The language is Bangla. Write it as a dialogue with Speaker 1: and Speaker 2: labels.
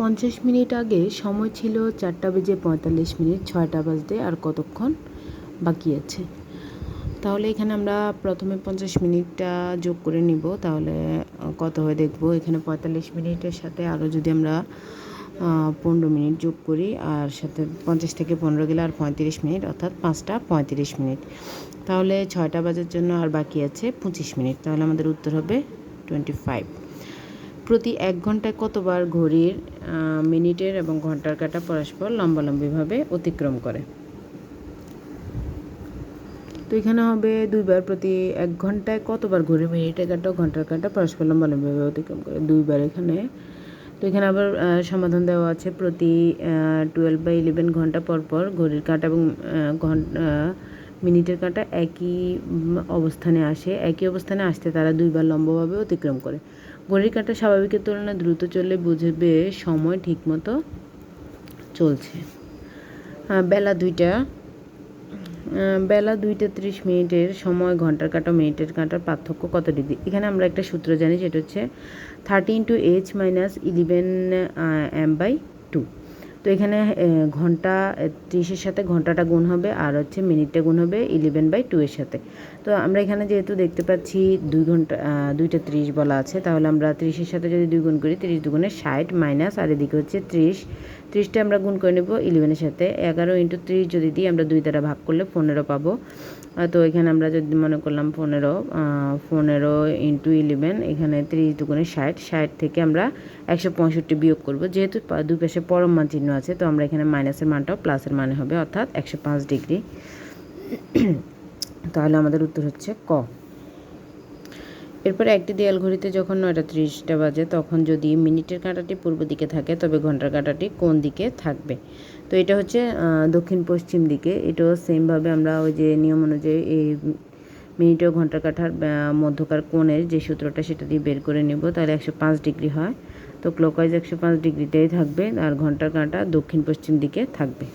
Speaker 1: পঞ্চাশ মিনিট আগে, সময় ছিল চারটা বেজে পঁয়তাল্লিশ মিনিট, ছয়টা বাজতে আর কতক্ষণ বাকি আছে? তাহলে এখানে আমরা প্রথমে পঞ্চাশ মিনিটটা যোগ করে নিব। তাহলে কত হয় দেখব? এখানে পঁয়তাল্লিশ মিনিটের সাথে আরও যদি আমরা পনেরো মিনিট যোগ করি, আর সাথে পঞ্চাশ থেকে পনেরো গেলে আর পঁয়ত্রিশ মিনিট, অর্থাৎ পাঁচটা পঁয়ত্রিশ মিনিট। তাহলে ছয়টা বাজার জন্য আর বাকি আছে পঁচিশ মিনিট। তাহলে আমাদের উত্তর হবে টোয়েন্টি ফাইভ প্রতি এক ঘন্টায় কতবার ঘড়ির মিনিটের এবং ঘণ্টার কাঁটা পরস্পর লম্বালম্বিভাবে অতিক্রম করে? তো এখানে হবে দুইবার প্রতি এক ঘন্টায় কতবার ঘড়ির, মিনিটের কাঁটা ঘণ্টার কাঁটা পরস্পর লম্বালম্বিভাবে অতিক্রম করে? দুইবার এখানে। তো এখানে আবার সমাধান দেওয়া আছে প্রতি টুয়েলভ বাই ইলেভেন ঘণ্টা পর পর ঘড়ির কাঁটা এবং মিনিটের কাঁটা একই অবস্থানে আসে, একই অবস্থানে আসতে তারা দুইবার লম্বভাবে অতিক্রম করে। ঘড়ির কাঁটা স্বাভাবিকের তুলনায় দ্রুত চললে বুঝবে সময় ঠিকমতো চলছে। বেলা দুইটা বেলা দুইটা ত্রিশ মিনিটের সময় ঘণ্টার কাঁটা, মিনিটের কাঁটার পার্থক্য কত ডিগ্রি? এখানে আমরা একটা সূত্র জানি, যেটা হচ্ছে thirty into H minus eleven M by two তো এখানে ঘণ্টা ত্রিশের সাথে ঘন্টাটা গুণ হবে আর হচ্ছে মিনিটটা গুণ হবে ইলেভেন বাই টু এর সাথে। তো আমরা এখানে যেহেতু দেখতে পাচ্ছি দুই ঘণ্টা দুইটা ত্রিশ বলা আছে, তাহলে আমরা ত্রিশের সাথে যদি দুই গুণ করি, ত্রিশ দুগুণে ষাট মাইনাস আর এদিকে হচ্ছে ত্রিশ ত্রিশটা আমরা গুণ করে নেব ইলেভেনের সাথে। এগারো ইন্টু ত্রিশ যদি দিই, আমরা দুই দ্বারা ভাগ করলে পনেরো পাবো। তো এখানে আমরা যদি মনে করলাম পনেরো পনেরো ইন্টু ইলেভেন এখানে ত্রিশ দুগুণে ষাট ষাট থেকে আমরা একশো পঁয়ষট্টি বিয়োগ করব। যেহেতু দুই পাশে পরম মান চিহ্ন আছে, তো আমরা এখানে মাইনাসের মানটাও প্লাসের মানে হবে, অর্থাৎ একশো পাঁচ ডিগ্রি। তাহলে আমাদের উত্তর হচ্ছে ক। এরপরে একটি দেয়াল ঘড়িতে যখন নয়টা ত্রিশটা বাজে, তখন যদি মিনিটের কাঁটাটি পূর্ব দিকে থাকে, তবে ঘণ্টার কাঁটাটি কোন দিকে থাকবে? তো এটা হচ্ছে দক্ষিণ পশ্চিম দিকে। এটাও সেমভাবে আমরা ওই যে নিয়ম অনুযায়ী এই মিনিট ও ঘণ্টার কাঁটার মধ্যকার কোণের যে সূত্রটা সেটা দিয়ে বের করে নেব, তাহলে একশো পাঁচ ডিগ্রি হয়। তো ক্লকওয়াইজ একশো পাঁচ ডিগ্রিটাই থাকবে, আর ঘণ্টার কাঁটা দক্ষিণ পশ্চিম দিকে থাকবে।